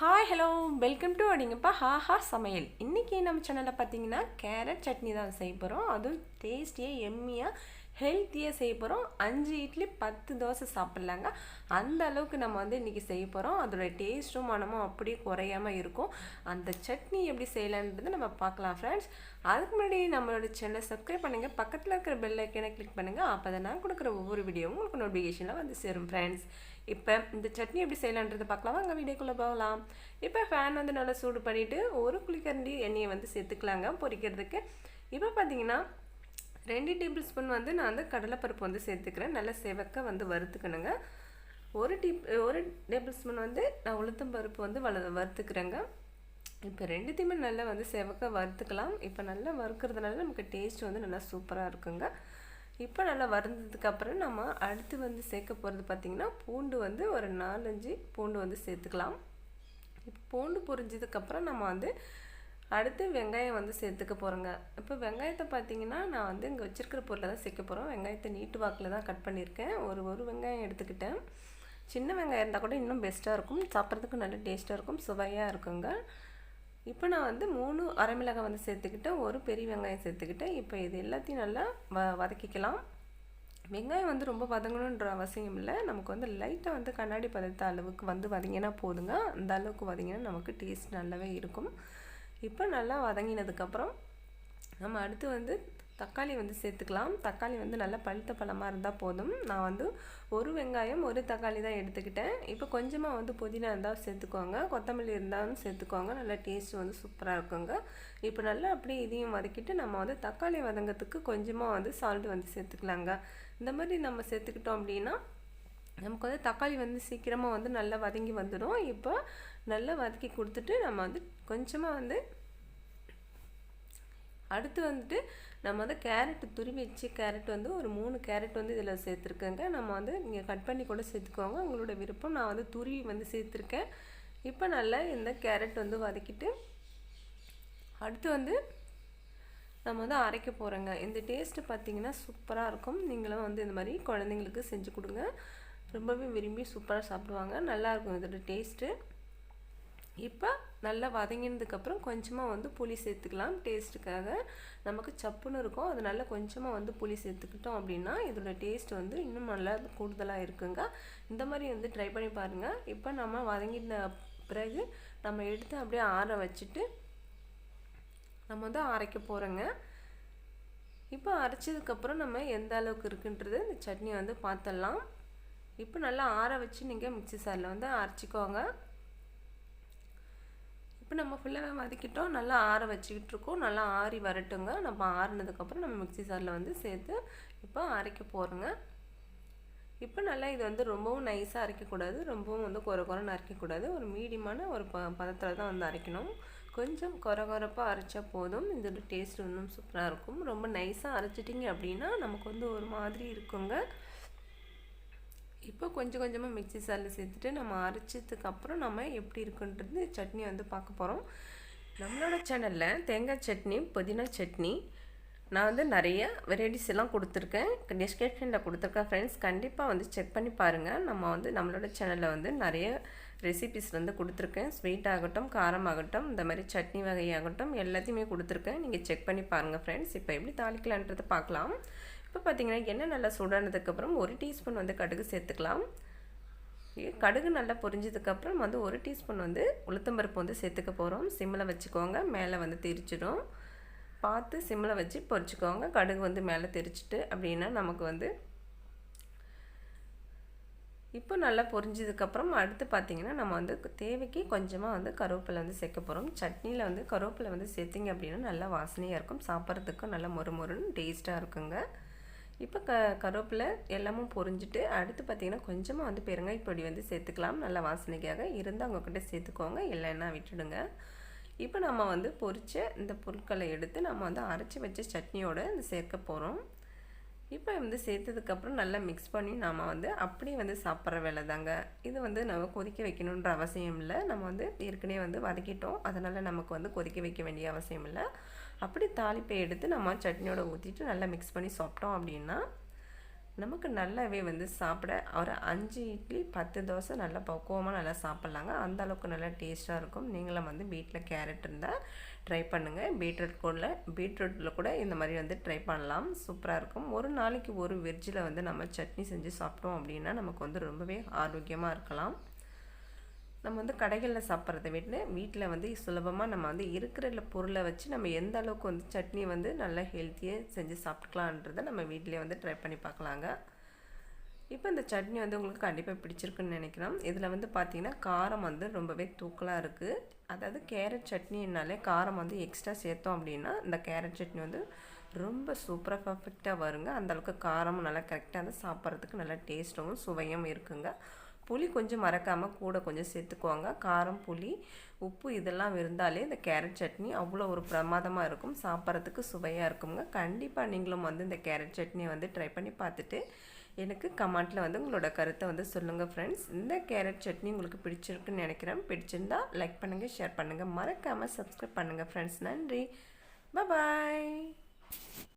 Hi hello welcome to அப்படிங்கப்பா ஹா ஹா சமையல். இன்றைக்கி நம்ம சேனலில் பார்த்தீங்கன்னா கேரட் சட்னி தான் செய்ய போகிறோம் அதுவும் டேஸ்டியாக எம்மியாக ஹெல்த்தியாக செய்ய போகிறோம் அஞ்சு இட்லி பத்து தோசை சாப்பிட்லாங்க. அந்த அளவுக்கு நம்ம வந்து இன்றைக்கி செய்ய போகிறோம் அதோட டேஸ்ட்டும் மனமும் அப்படியே குறையாமல் இருக்கும். அந்த சட்னி எப்படி செய்யலான்றது நம்ம பார்க்கலாம் ஃப்ரெண்ட்ஸ் அதுக்கு முன்னாடி நம்மளோட சேனலை சப்ஸ்கிரைப் பண்ணுங்கள் பக்கத்தில் இருக்கிற பெல் ஐக்கனை கிளிக் பண்ணுங்கள் அப்போ தான் நான் கொடுக்குற ஒவ்வொரு வீடியோவும் உங்களுக்கு நோட்டிஃபிகேஷனில் வந்து சேரும் ஃப்ரெண்ட்ஸ் இப்போ இந்த சட்னி எப்படி செய்யலான்றதை பார்க்கலாம். அங்கே வீடியோக்குள்ளே போகலாம். இப்போ ஃபேன் வந்து நல்லா சூடு பண்ணிவிட்டு ஒரு குளிக்கரண்டி எண்ணெயை வந்து சேர்த்துக்கலாங்க பொரிக்கிறதுக்கு. இப்போ பார்த்தீங்கன்னா ரெண்டு டேபிள் ஸ்பூன் வந்து நான் வந்து கடலைப்பருப்பு வந்து சேர்த்துக்கிறேன். நல்லா செவக்க வந்து வறுத்துக்கணுங்க. ஒரு டீ ஒரு டேபிள் ஸ்பூன் வந்து நான் உளுத்தம் பருப்பு வந்து வள வறுத்துக்கிறேங்க. இப்போ ரெண்டுத்தையுமே நல்லா வந்து செவக்க வறுத்துக்கலாம். இப்போ நல்லா வறுக்கிறதுனால நமக்கு டேஸ்ட் வந்து நல்லா சூப்பராக இருக்குங்க. இப்போ நல்லா வறுந்ததுக்கப்புறம் நம்ம அடுத்து வந்து சேர்க்க போகிறது பார்த்திங்கன்னா பூண்டு வந்து ஒரு நாலஞ்சு பூண்டு வந்து சேர்த்துக்கலாம். இப்போ பூண்டு பொரிஞ்சதுக்கப்புறம் நம்ம வந்து அடுத்து வெங்காயம் வந்து சேர்த்துக்க போகிறேங்க இப்போ வெங்காயத்தை பார்த்தீங்கன்னா நான் வந்து இங்கே வச்சுருக்கிற பொருளை தான் சேர்க்க போகிறோம் வெங்காயத்தை நீட்டு வாக்கில் தான் கட் பண்ணியிருக்கேன். ஒரு ஒரு வெங்காயம் எடுத்துக்கிட்டேன். சின்ன வெங்காயம் இருந்தால் கூட இன்னும் பெஸ்ட்டாக இருக்கும். சாப்பிட்றதுக்கு நல்ல டேஸ்ட்டாக இருக்கும். சுவையாக இருக்குங்க. இப்போ நான் வந்து மூணு அரை மிளகாய் வந்து சேர்த்துக்கிட்டேன். ஒரு பெரிய வெங்காயம் சேர்த்துக்கிட்டேன். இப்போ இது எல்லாத்தையும் நல்லா வ வதக்கிக்கலாம். வெங்காயம் வந்து ரொம்ப வதங்கணுன்ற அவசியம் இல்லை. நமக்கு வந்து லைட்டாக வந்து கண்ணாடி பதத்த அளவுக்கு வந்து வதங்கினா போதுங்க. அந்த அளவுக்கு வதங்கினா நமக்கு டேஸ்ட் நல்லாவே இருக்கும். இப்போ நல்லா வதங்கினதுக்கப்புறம் நம்ம அடுத்து வந்து தக்காளி வந்து சேர்த்துக்கலாம். தக்காளி வந்து நல்லா பழுத்த பழமாக இருந்தால் போதும். நான் வந்து ஒரு வெங்காயம் ஒரு தக்காளி தான் எடுத்துக்கிட்டேன். இப்போ கொஞ்சமாக வந்து புதினா இருந்தால் சேர்த்துக்கோங்க. கொத்தமல்லி இருந்தாலும் சேர்த்துக்கோங்க. நல்லா டேஸ்ட் வந்து சூப்பராக இருக்குங்க. இப்போ நல்லா அப்படியே இதையும் வதக்கிட்டு நம்ம வந்து தக்காளி வதங்கிறதுக்கு கொஞ்சமாக வந்து சால்ட் வந்து சேர்த்துக்கலாங்க. இந்த மாதிரி நம்ம சேர்த்துக்கிட்டோம் அப்படின்னா நமக்கு வந்து தக்காளி வந்து சீக்கிரமாக வந்து நல்லா வதங்கி வந்துடும் இப்போ நல்லா வதக்கி கொடுத்துட்டு நம்ம வந்து கொஞ்சமாக வந்து அடுத்து வந்துட்டு நம்ம வந்து கேரட் துருவி வச்சு கேரட் வந்து ஒரு மூணு கேரட் வந்து இதில் சேர்த்துருக்கேங்க. நம்ம வந்து நீங்கள் கட் பண்ணி கூட சேர்த்துக்கோங்க. உங்களோட விருப்பம் நான் வந்து துருவி வந்து சேர்த்துருக்கேன். இப்போ நல்லா இந்த கேரட் வந்து வதக்கிட்டு அடுத்து வந்து நம்ம வந்து அரைக்க போகிறோங்க இந்த டேஸ்ட்டு பார்த்திங்கன்னா சூப்பராக இருக்கும். நீங்களும் வந்து இந்த மாதிரி குழந்தைங்களுக்கு செஞ்சு கொடுங்க. ரொம்பவே விரும்பி சூப்பராக சாப்பிடுவாங்க. நல்லாயிருக்கும் இதோட டேஸ்ட்டு இப்போ நல்லா வதங்கினதுக்கப்புறம் கொஞ்சமாக வந்து புளி சேர்த்துக்கலாம். டேஸ்ட்டுக்காக நமக்கு சப்புன்னு இருக்கும். அதனால கொஞ்சமாக வந்து புளி சேர்த்துக்கிட்டோம் அப்படின்னா இதோட டேஸ்ட் வந்து இன்னும் நல்லா கூடுதலாக இருக்குங்க. இந்த மாதிரி வந்து ட்ரை பண்ணி பாருங்கள் இப்போ நம்ம வதங்கின பிறகு நம்ம எடுத்து அப்படியே ஆற வச்சுட்டு நம்ம வந்து அரைக்க போகிறோங்க இப்போ அரைச்சதுக்கப்புறம் நம்ம எந்த அளவுக்கு இருக்குன்றது இந்த சட்னி வந்து பார்த்துடலாம் இப்போ நல்லா ஆற வச்சு நீங்கள் மிக்சி சாரில் வந்து அரைச்சிக்கோங்க. இப்போ நம்ம ஃபுல்லாகவே வதக்கிட்டோம். நல்லா ஆற வச்சுக்கிட்டு இருக்கோம் நல்லா ஆறி வரட்டுங்க. நம்ம ஆறினதுக்கப்புறம் நம்ம மிக்சி சாரில் வந்து சேர்த்து இப்போ அரைக்க போகிறோங்க இப்போ நல்லா இது வந்து ரொம்பவும் நைஸாக அரைக்கக்கூடாது. ரொம்பவும் வந்து குறை குறைன்னு அரைக்கக்கூடாது. ஒரு மீடியமான ஒரு ப பதத்தில் தான் வந்து அரைக்கணும். கொஞ்சம் குறை குறைப்பாக அரைச்சா போதும். இதோட டேஸ்ட் இன்னும் சூப்பராக இருக்கும். ரொம்ப நைஸாக அரைச்சிட்டிங்க அப்படின்னா நமக்கு வந்து ஒரு மாதிரி இருக்குங்க. இப்போ கொஞ்சம் கொஞ்சமாக மிக்சி சாரில் சேர்த்துட்டு நம்ம அரைச்சதுக்கப்புறம் நம்ம எப்படி இருக்குன்றது சட்னி வந்து பார்க்க போகிறோம். நம்மளோட சேனலில் தேங்காய் சட்னி புதினா சட்னி நான் வந்து நிறைய வெரைட்டிஸ் எல்லாம் கொடுத்துருக்கேன். டிஸ்கிரிப்ஷனில் கொடுத்துருக்கேன் ஃப்ரெண்ட்ஸ் கண்டிப்பாக வந்து செக் பண்ணி பாருங்கள் நம்ம வந்து நம்மளோட சேனலில் வந்து நிறைய ரெசிபிஸ் வந்து கொடுத்துருக்கேன். ஸ்வீட் ஆகட்டும் காரம் ஆகட்டும் இந்த மாதிரி சட்னி வகையாகட்டும் எல்லாத்தையுமே கொடுத்துருக்கேன். நீங்கள் செக் பண்ணி பாருங்கள் ஃப்ரெண்ட்ஸ் இப்போ எப்படி தாளிக்கலான்றதை பார்க்கலாம். இப்போ பார்த்தீங்கன்னா எண்ணெய் நல்லா சூடானதுக்கப்புறம் ஒரு டீஸ்பூன் வந்து கடுகு சேர்த்துக்கலாம். கடுகு நல்லா பொரிஞ்சதுக்கப்புறம் வந்து ஒரு டீஸ்பூன் வந்து உளுத்தம்பருப்பு வந்து சேர்த்துக்க போகிறோம் சிம்மில் வச்சுக்கோங்க மேலே வந்து தெரிச்சிடும். பார்த்து சிம்மில் வச்சு பொரிச்சுக்கோங்க. கடுகு வந்து மேலே தெரிச்சிட்டு அப்படின்னா நமக்கு வந்து இப்போ நல்லா பொரிஞ்சதுக்கப்புறம் அடுத்து பார்த்திங்கன்னா நம்ம வந்து தேவைக்கு கொஞ்சமாக வந்து கருவேப்பிலை வந்து சேர்க்க போகிறோம் சட்னியில் வந்து கருவேப்பிலை வந்து சேர்த்திங்க அப்படின்னா நல்லா வாசனையாக இருக்கும். சாப்பிட்றதுக்கும் நல்லா மொறு மொறுன்னு டேஸ்ட்டாக இருக்குங்க. இப்போ க கருவேப்பிலை எல்லாமும் பொரிஞ்சிட்டு அடுத்து பார்த்திங்கன்னா கொஞ்சமாக வந்து பெருங்காய் பொடி வந்து சேர்த்துக்கலாம். நல்லா வாசனைக்காக இருந்தால் அவங்கக்கிட்ட சேர்த்துக்கோங்க. இல்லைன்னா விட்டுடுங்க. இப்போ நம்ம வந்து பொரித்த இந்த பொருட்களை எடுத்து நம்ம வந்து அரைச்சி வச்ச சட்னியோடு சேர்க்க போகிறோம் இப்போ வந்து சேர்த்ததுக்கப்புறம் நல்லா மிக்ஸ் பண்ணி நாம் வந்து அப்படியே வந்து சாப்பிட்ற வேலை தாங்க இது வந்து நம்ம கொதிக்க வைக்கணுன்ற அவசியம் இல்லை. நம்ம வந்து ஏற்கனவே வந்து வதக்கிட்டோம். அதனால் நமக்கு வந்து கொதிக்க வைக்க வேண்டிய அவசியம் இல்லை. அப்படி தாளிப்பை எடுத்து நம்ம சட்னியோட ஊற்றிட்டு நல்லா மிக்ஸ் பண்ணி சாப்பிட்டோம் அப்படின்னா நமக்கு நல்லாவே வந்து சாப்பிட ஒரு அஞ்சு இட்லி பத்து தோசை நல்லா பக்குவமாக நல்லா சாப்பிட்லாங்க. அந்த அளவுக்கு நல்லா டேஸ்ட்டாக இருக்கும். நீங்களும் வந்து வீட்டில் கேரட் இருந்தால் ட்ரை பண்ணுங்கள் பீட்ரூட் கூட பீட்ரூட்டில் கூட இந்த மாதிரி வந்து ட்ரை பண்ணலாம். சூப்பராக இருக்கும். ஒரு நாளைக்கு ஒரு வெஜ்ஜில் வந்து நம்ம சட்னி செஞ்சு சாப்பிட்டோம் அப்படின்னா நமக்கு வந்து ரொம்பவே ஆரோக்கியமாக இருக்கலாம். நம்ம வந்து கடைகளில் சாப்பிட்றத விட்டு வீட்டில் வந்து சுலபமாக நம்ம வந்து இருக்கிற பொருளை வச்சு நம்ம எந்த அளவுக்கு வந்து சட்னி வந்து நல்லா ஹெல்த்தியாக செஞ்சு சாப்பிட்டுக்கலான்றதை நம்ம வீட்டிலே வந்து ட்ரை பண்ணி பார்க்கலாங்க. இப்போ இந்த சட்னி வந்து உங்களுக்கு கண்டிப்பாக பிடிச்சிருக்குன்னு நினைக்கிறோம். இதில் வந்து பார்த்திங்கன்னா காரம் வந்து ரொம்பவே தூக்கலாக இருக்குது அதாவது கேரட் சட்னினாலே காரம் வந்து எக்ஸ்ட்ரா சேர்த்தோம் அப்படின்னா இந்த கேரட் சட்னி வந்து ரொம்ப சூப்பராக பர்ஃபெக்டாக வருங்க. அந்தளவுக்கு காரமும் நல்லா கரெக்டாக வந்து சாப்பிட்றதுக்கு நல்லா டேஸ்ட்டும் சுவையும் இருக்குங்க. புளி கொஞ்சம் மறக்காமல் கூட கொஞ்சம் சேர்த்துக்குவாங்க காரம் புளி உப்பு இதெல்லாம் இருந்தாலே இந்த கேரட் சட்னி அவ்வளோ ஒரு பிரமாதமாக இருக்கும். சாப்பிட்றதுக்கு சுவையாக இருக்குங்க. கண்டிப்பாக நீங்களும் வந்து இந்த கேரட் சட்னியை வந்து ட்ரை பண்ணி பார்த்துட்டு எனக்கு கமெண்ட்டில் வந்து உங்களோட கருத்தை வந்து சொல்லுங்கள் ஃப்ரெண்ட்ஸ் இந்த கேரட் சட்னி உங்களுக்கு பிடிச்சிருக்குன்னு நினைக்கிறேன். பிடிச்சிருந்தா லைக் பண்ணுங்கள் ஷேர் பண்ணுங்கள் மறக்காமல் சப்ஸ்கிரைப் பண்ணுங்கள் ஃப்ரெண்ட்ஸ் நன்றி. பாய்